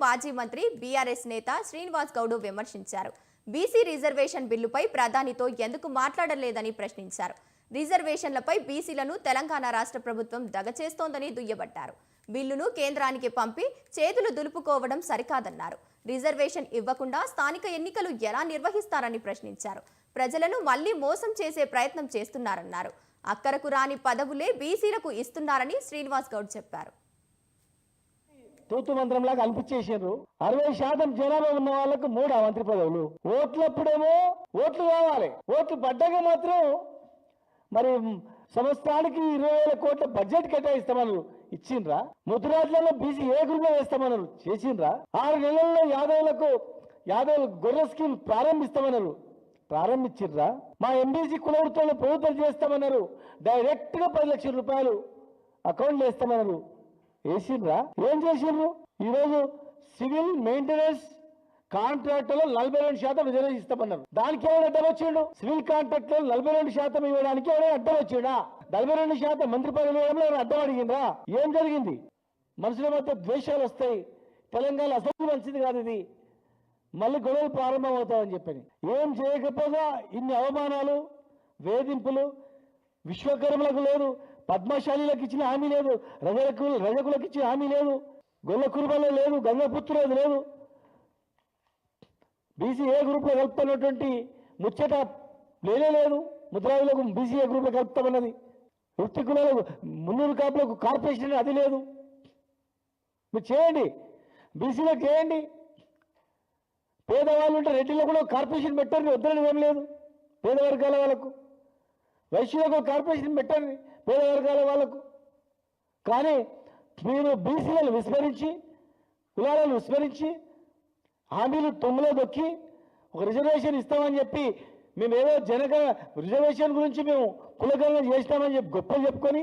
మాజీ మంత్రి బీఆర్ఎస్ నేత శ్రీనివాస్ గౌడ్ విమర్శించారు. బీసీ రిజర్వేషన్ బిల్లుపై ప్రధానితో ఎందుకు మాట్లాడలేదని ప్రశ్నించారు. రిజర్వేషన్లపై బీసీలను తెలంగాణ రాష్ట్ర ప్రభుత్వం దగచేస్తోందని దుయ్యబట్టారు. బిల్లును కేంద్రానికి పంపి చేతులు దులుపుకోవడం సరికాదన్నారు. రిజర్వేషన్ ఇవ్వకుండా స్థానిక ఎన్నికలు ఎలా నిర్వహిస్తారని ప్రశ్నించారు. ప్రజలను మళ్ళీ మోసం చేసే ప్రయత్నం చేస్తున్నారన్నారు. అక్కరకు రాని పదవులే బీసీలకు ఇస్తున్నారని శ్రీనివాస్ గౌడ్ చెప్పారు. తూతు మంత్రంలాగా అనిపించేసారు అరవై శాతం జనాభా ఉన్న వాళ్ళకు మూడు ఆ మంత్రి పదవులు. ఓట్లప్పుడేమో ఓట్లు కావాలి ఓట్లు పడ్డాక మాత్రం మరి సంవత్సరానికి ఇరవై వేల కోట్ల బడ్జెట్ కేటాయిస్తామన్నారు ఇచ్చిండ్రా. ముద్రాజ్లలో బీసీ ఏ గ్రూప్లో వేస్తామన్నారు చేసిండ్రా. ఆరు నెలల్లో యాదవులకు యాదవ్ గొర్రె స్కీమ్ ప్రారంభిస్తామన్నారు ప్రారంభించిండ్రా. మా ఎంబీసీ కులవృత్తులను ప్రభుత్వం చేస్తామన్నారు. డైరెక్ట్గా పది లక్షల రూపాయలు అకౌంట్లు వేస్తామన్నారు. వేసిండ్రా? ఏం చేసిండ్రు? ఈరోజు సివిల్ మెయింటెనెన్స్ కాంట్రాక్ట్లో నలభై రెండు శాతం రిజర్వేషన్ ఇస్తామన్నారు. దానికి ఎవరు అడ్డం వచ్చిండు? సివిల్ కాంట్రాక్ట్లో నలభై రెండు శాతం ఇవ్వడానికి ఎవరైనా అడ్డం వచ్చిండా? నలభై రెండు శాతం మంత్రి పదవి ఇవ్వడంలో అడ్డం అడిగిందా ఏం జరిగింది? మనుషుల మధ్య ద్వేషాలు వస్తాయి. తెలంగాణ అసలు మంచిది కాదు ఇది. మళ్ళీ గొడవలు ప్రారంభమవుతామని చెప్పని. ఏం చేయకపోగా ఇన్ని అవమానాలు వేధింపులు విశ్వకర్మలకు లేదు. పద్మశాలీలకు ఇచ్చిన హామీ లేదు రజకు రజకులకు ఇచ్చిన హామీ లేదు గొల్ల కురుబలో లేదు గంగపుత్రులేదు లేదు. బీసీ ఏ గ్రూప్లో కలుపుతున్నటువంటి ముచ్చట లేనే లేదు. ముద్రాజులకు బీసీ ఏ గ్రూప్లో కలుపుతామన్నది. వృత్తి కులాలకు మున్నూరు కాపులకు కార్పొరేషన్ అది లేదు. మీరు చేయండి. బీసీలకు చేయండి. పేదవాళ్ళు ఉంటే రెడ్డిలో కూడా కార్పొరేషన్ పెట్టండి వద్దరని ఏం లేదు. పేద వర్గాల వాళ్ళకు. వైశ్యులకు కార్పొరేషన్ పెట్టండి పేద వర్గాల వాళ్ళకు. కానీ మీరు బీసీలను విస్మరించి కులాలను విస్మరించి హామీలు తొమ్మిలో దొక్కి ఒక రిజర్వేషన్ ఇస్తామని చెప్పి మేమేదో ఏదో జనగణ రిజర్వేషన్ గురించి మేము కులగణన చేస్తామని చెప్పి గొప్పలు చెప్పుకొని